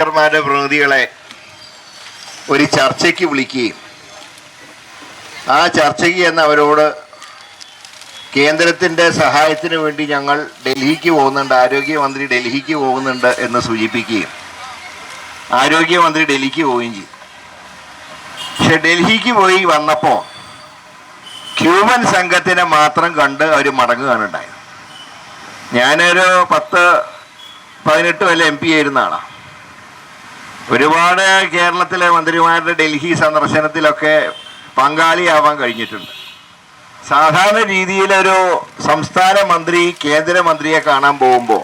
വർക്കർമാരുടെ പ്രതിനിധികളെ ഒരു ചർച്ചയ്ക്ക് വിളിക്കുകയും ആ ചർച്ചയ്ക്ക് എന്ന് അവരോട് കേന്ദ്രത്തിന്റെ സഹായത്തിന് വേണ്ടി ഞങ്ങൾ ഡൽഹിക്ക് പോകുന്നുണ്ട് ആരോഗ്യമന്ത്രി ഡൽഹിക്ക് പോകുന്നുണ്ട് എന്ന് സൂചിപ്പിക്കുകയും ആരോഗ്യമന്ത്രി ഡൽഹിക്ക് പോവുകയും ചെയ്യും പക്ഷെ ഡൽഹിക്ക് പോയി വന്നപ്പോൾ ഹ്യൂമൻ സംഘത്തിനെ മാത്രം കണ്ട് അവർ മടങ്ങുകയാണ് ഉണ്ടായത് ഞാനൊരു പത്ത് പതിനെട്ട് വല്ല എം പി ആയിരുന്ന ആളാണ്. ഒരുപാട് കേരളത്തിലെ മന്ത്രിമാരുടെ ഡൽഹി സന്ദർശനത്തിലൊക്കെ പങ്കാളിയാവാൻ കഴിഞ്ഞിട്ടുണ്ട്. സാധാരണ രീതിയിലൊരു സംസ്ഥാന മന്ത്രി കേന്ദ്രമന്ത്രിയെ കാണാൻ പോകുമ്പോൾ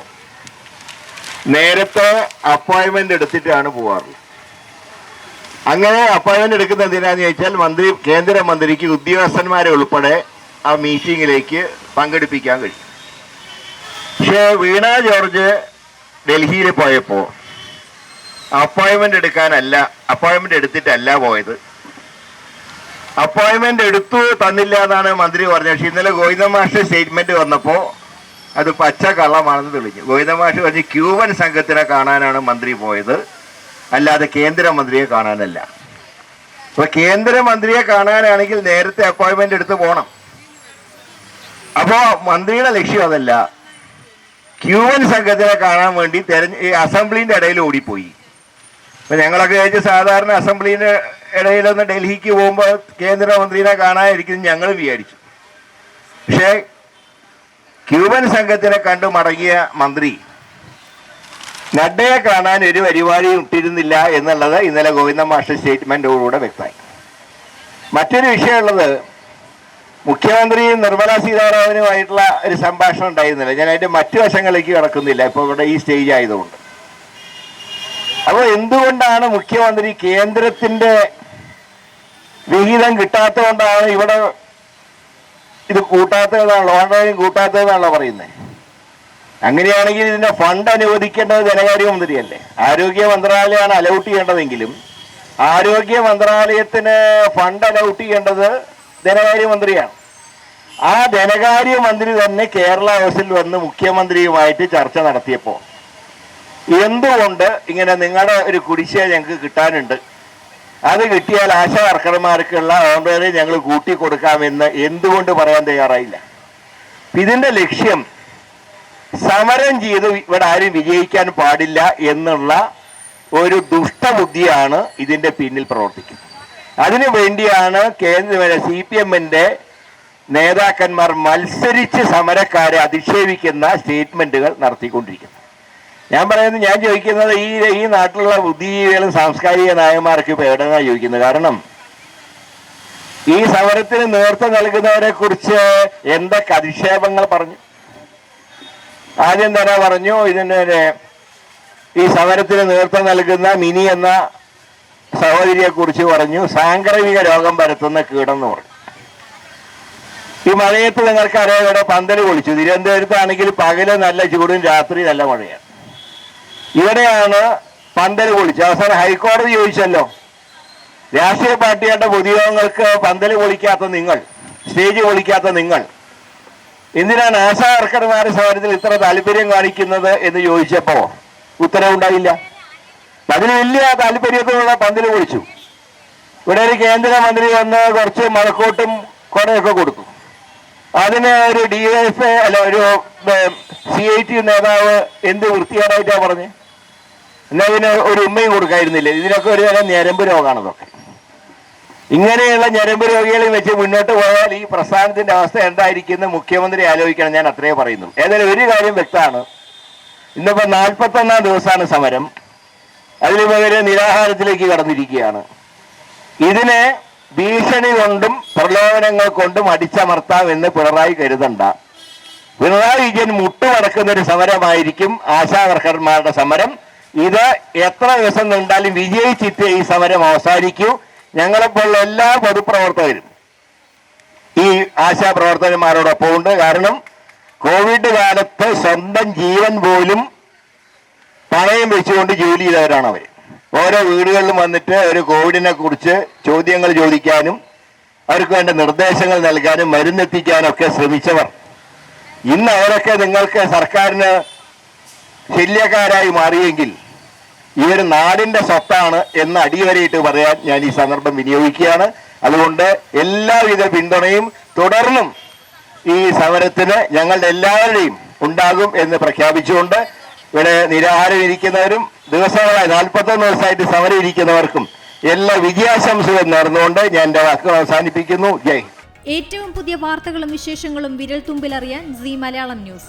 നേരത്തെ അപ്പോയിൻമെന്റ് എടുത്തിട്ടാണ് പോവാറുള്ളത് അങ്ങനെ അപ്പോയിൻമെന്റ് എടുക്കുന്ന എന്തിനാന്ന് ചോദിച്ചാൽ മന്ത്രി കേന്ദ്രമന്ത്രിക്ക് ഉദ്യോഗസ്ഥന്മാരെ ഉൾപ്പെടെ ആ മീറ്റിങ്ങിലേക്ക് പങ്കെടുപ്പിക്കാൻ കഴിയും. പക്ഷേ വീണ ജോർജ് ഡൽഹിയിൽ പോയപ്പോൾ അപ്പോയിൻമെന്റ് എടുക്കാനല്ല അപ്പോയിൻമെന്റ് എടുത്തിട്ടല്ല പോയത്. അപ്പോയിൻമെന്റ് എടുത്തു തന്നില്ല എന്നാണ് മന്ത്രി പറഞ്ഞത്. പക്ഷെ ഇന്നലെ ഗോവിന്ദ മാഷ് സ്റ്റേറ്റ്മെന്റ് വന്നപ്പോൾ അത് പച്ച കള്ളമാണെന്ന് തെളിഞ്ഞു. ഗോവിന്ദ മാഷ് പറഞ്ഞ് ക്യൂബൻ സംഘത്തിനെ കാണാനാണ് മന്ത്രി പോയത്. അല്ലാതെ കേന്ദ്രമന്ത്രിയെ കാണാനല്ല. അപ്പൊ കേന്ദ്രമന്ത്രിയെ കാണാനാണെങ്കിൽ നേരത്തെ അപ്പോയിൻമെന്റ് എടുത്ത് പോകണം അപ്പോ മന്ത്രിയുടെ ലക്ഷ്യം അതല്ല. ക്യൂബൻ സംഘത്തിനെ കാണാൻ വേണ്ടി തെരഞ്ഞ അസംബ്ലിന്റെ ഇടയിൽ ഓടിപ്പോയി. അപ്പൊ ഞങ്ങളൊക്കെ വിചാരിച്ചു സാധാരണ അസംബ്ലിന്റെ ഇടയിലൊന്ന് ഡൽഹിക്ക് പോകുമ്പോൾ കേന്ദ്രമന്ത്രിനെ കാണാതിരിക്കും ഞങ്ങൾ വിചാരിച്ചു. പക്ഷേ ക്യൂബൻ സംഘത്തിനെ കണ്ടു മടങ്ങിയ മന്ത്രി നഡ്ഡയെ കാണാൻ ഒരു പരിപാടിയും ഇട്ടിരുന്നില്ല എന്നുള്ളത് ഇന്നലെ ഗോവിന്ദ മാസ്റ്റർ സ്റ്റേറ്റ്മെന്റോടുകൂടെ വ്യക്തമായി. മറ്റൊരു വിഷയമുള്ളത് മുഖ്യമന്ത്രി നിർമ്മല സീതാരാമനുമായിട്ടുള്ള ഒരു സംഭാഷണം ഉണ്ടായിരുന്നില്ല. ഞാൻ അതിന്റെ മറ്റു വശങ്ങളിലേക്ക് കിടക്കുന്നില്ല. ഇപ്പോൾ ഇവിടെ ഈ സ്റ്റേജ് ആയതുകൊണ്ട്. അപ്പോൾ എന്തുകൊണ്ടാണ് മുഖ്യമന്ത്രി കേന്ദ്രത്തിന്റെ വിഹിതം കിട്ടാത്തതുകൊണ്ടാണ് ഇവിടെ ഇത് കൂട്ടാത്തതെന്നാണല്ലോ ഓൺലൈൻ കൂട്ടാത്തതെന്നാണല്ലോ പറയുന്നത് അങ്ങനെയാണെങ്കിൽ ഇതിന്റെ ഫണ്ട് അനുവദിക്കേണ്ടത് ധനകാര്യ മന്ത്രിയല്ലേ? ആരോഗ്യ മന്ത്രാലയമാണ് അലൗട്ട് ചെയ്യേണ്ടതെങ്കിലും ആരോഗ്യ മന്ത്രാലയത്തിന് ഫണ്ട് അലൗട്ട് ചെയ്യേണ്ടത് ധനകാര്യ മന്ത്രിയാണ്. ആ ധനകാര്യ മന്ത്രി തന്നെ കേരള ഹൗസിൽ വന്ന് മുഖ്യമന്ത്രിയുമായിട്ട് ചർച്ച നടത്തിയപ്പോൾ എന്തുകൊണ്ട് ഇങ്ങനെ നിങ്ങളുടെ ഒരു കുടിശ്ശിക ഞങ്ങൾക്ക് കിട്ടാനുണ്ട്? അത് കിട്ടിയാൽ ആശാ വർക്കർമാർക്കുള്ള ഓൺലൈനിൽ ഞങ്ങൾ കൂട്ടി കൊടുക്കാമെന്ന് എന്തുകൊണ്ട് പറയാൻ തയ്യാറായില്ല? ഇതിന്റെ ലക്ഷ്യം സമരം ചെയ്ത് ഇവിടെ ആരും വിജയിക്കാൻ പാടില്ല എന്നുള്ള ഒരു ദുഷ്ടബുദ്ധിയാണ് ഇതിന്റെ പിന്നിൽ പ്രവർത്തിക്കുന്നത്. അതിനു വേണ്ടിയാണ് കേന്ദ്ര സി പി എമ്മിന്റെ നേതാക്കന്മാർ മത്സരിച്ച് സമരക്കാരെ അധിക്ഷേപിക്കുന്ന സ്റ്റേറ്റ്മെന്റുകൾ നടത്തിക്കൊണ്ടിരിക്കുന്നത്. ഞാൻ പറയുന്നത് ഞാൻ ചോദിക്കുന്നത് ഈ ഈ നാട്ടിലുള്ള ബുദ്ധിജീവികളും സാംസ്കാരിക നായന്മാർക്ക് ഇപ്പൊ എവിടെന്നാ ചോദിക്കുന്നത്? കാരണം ഈ സമരത്തിന് നേതൃത്വം നൽകുന്നവരെ കുറിച്ച് എന്തൊക്കെ അധിക്ഷേപങ്ങൾ പറഞ്ഞു? ആദ്യം തന്നെ പറഞ്ഞു ഇതിന് ഈ സമരത്തിന് നേതൃത്വം നൽകുന്ന മിനി എന്ന സഹോദരിയെ കുറിച്ച് പറഞ്ഞു സാംക്രമിക രോഗം പരത്തുന്ന കീടെന്ന് പറഞ്ഞു. ഈ മഴയത്ത് നിങ്ങൾക്ക് അറിയാം ഇവിടെ പന്തൽ പൊളിച്ചു. തിരുവനന്തപുരത്താണെങ്കിൽ പകൽ നല്ല ചൂടും രാത്രി നല്ല മഴയാണ്. ഇവിടെയാണ് പന്തൽ പൊളിച്ചു അവസാനം ഹൈക്കോടതി ചോദിച്ചല്ലോ രാഷ്ട്രീയ പാർട്ടിയുടെ പൊതുയോഗങ്ങൾക്ക് പന്തൽ പൊളിക്കാത്ത നിങ്ങൾ സ്റ്റേജ് പൊളിക്കാത്ത നിങ്ങൾ എന്തിനാണ് ആശാ വർക്കർമാരുടെ സമരത്തിൽ ഇത്ര താല്പര്യം കാണിക്കുന്നത് എന്ന് ചോദിച്ചപ്പോ ഉത്തരവുണ്ടായില്ല. അതിന് വലിയ താല്പര്യത്തിലുള്ള പന്തൽ പൊളിച്ചു. ഇവിടെ ഒരു കേന്ദ്രമന്ത്രി വന്ന് കുറച്ച് മഴക്കോട്ടും കുറയൊക്കെ കൊടുത്തു. അതിന് ഒരു ഡി എഫ് അല്ല ഒരു സി ഐ ടി നേതാവ് എന്ത് വൃത്തികേടായിട്ടാ പറഞ്ഞ്? എന്നാ ഇതിന് ഒരു ഉമ്മയും കൊടുക്കായിരുന്നില്ല ഇതിനൊക്കെ ഒരു തരം ഞരമ്പ് രോഗമാണ് ഇങ്ങനെയുള്ള ഞരമ്പ് രോഗികളെ വെച്ച് മുന്നോട്ട് പോയാൽ ഈ പ്രസ്ഥാനത്തിന്റെ അവസ്ഥ എന്തായിരിക്കും എന്ന് മുഖ്യമന്ത്രി ആലോചിക്കണം ഞാൻ അത്രേ പറയുന്നു ഏതായാലും ഒരു കാര്യം വ്യക്തമാണ്. ഇന്നിപ്പോ നാൽപ്പത്തൊന്നാം ദിവസമാണ് സമരം. അതിന് പകരം നിരാഹാരത്തിലേക്ക് കടന്നിരിക്കുകയാണ്. ഇതിനെ ഭീഷണി കൊണ്ടും പ്രലോഭനങ്ങൾ കൊണ്ടും അടിച്ചമർത്താം എന്ന് പിണറായി കരുതണ്ട. പിണറായി വിജയൻ മുട്ടുമടക്കുന്ന ഒരു സമരമായിരിക്കും ആശാവർക്കർമാരുടെ സമരം. ഇത് എത്ര ദിവസം നീണ്ടാലും വിജയിച്ചിട്ട് ഈ സമരം അവസാനിക്കൂ. ഞങ്ങളെപ്പോലുള്ള എല്ലാ പൊതുപ്രവർത്തകരും ഈ ആശാ പ്രവർത്തകന്മാരോടൊപ്പം ഉണ്ട്. കാരണം കോവിഡ് കാലത്ത് സ്വന്തം ജീവൻ പോലും പണയം വെച്ചുകൊണ്ട് ജോലി ചെയ്തവരാണ് അവർ ഓരോ വീടുകളിലും വന്നിട്ട് ഒരു കോവിഡിനെ കുറിച്ച് ചോദ്യങ്ങൾ ചോദിക്കാനും അവർക്ക് വേണ്ട നിർദ്ദേശങ്ങൾ നൽകാനും മരുന്നെത്തിക്കാനും ഒക്കെ ശ്രമിച്ചവർ. ഇന്ന് അവരൊക്കെ നിങ്ങൾക്ക് സർക്കാരിന് ശല്യക്കാരായി മാറിയെങ്കിൽ ഒരു നാടിന്റെ സ്വത്താണ് എന്ന് അടിവരയിട്ട് പറയാൻ ഞാൻ ഈ സന്ദർഭം വിനിയോഗിക്കുകയാണ്. അതുകൊണ്ട് എല്ലാവിധ പിന്തുണയും തുടർന്നും ഈ സമരത്തിന് ഞങ്ങളുടെ എല്ലാവരുടെയും ഉണ്ടാകും എന്ന് പ്രഖ്യാപിച്ചുകൊണ്ട് ഇവിടെ നിരാഹാരം ഇരിക്കുന്നവരും ദിവസങ്ങളായി നാൽപ്പത്തൊന്ന് ദിവസമായിട്ട് സമരം ഇരിക്കുന്നവർക്കും എല്ലാ വിജയാശംസകളും നേർന്നുകൊണ്ട് ഞാൻ എന്റെ വാക്കുകൾ അവസാനിപ്പിക്കുന്നു. ജയ് ഏറ്റവും പുതിയ വാർത്തകളും വിശേഷങ്ങളും വിരൽ തുമ്പിലറിയാൻ സി മലയാളം ന്യൂസ്.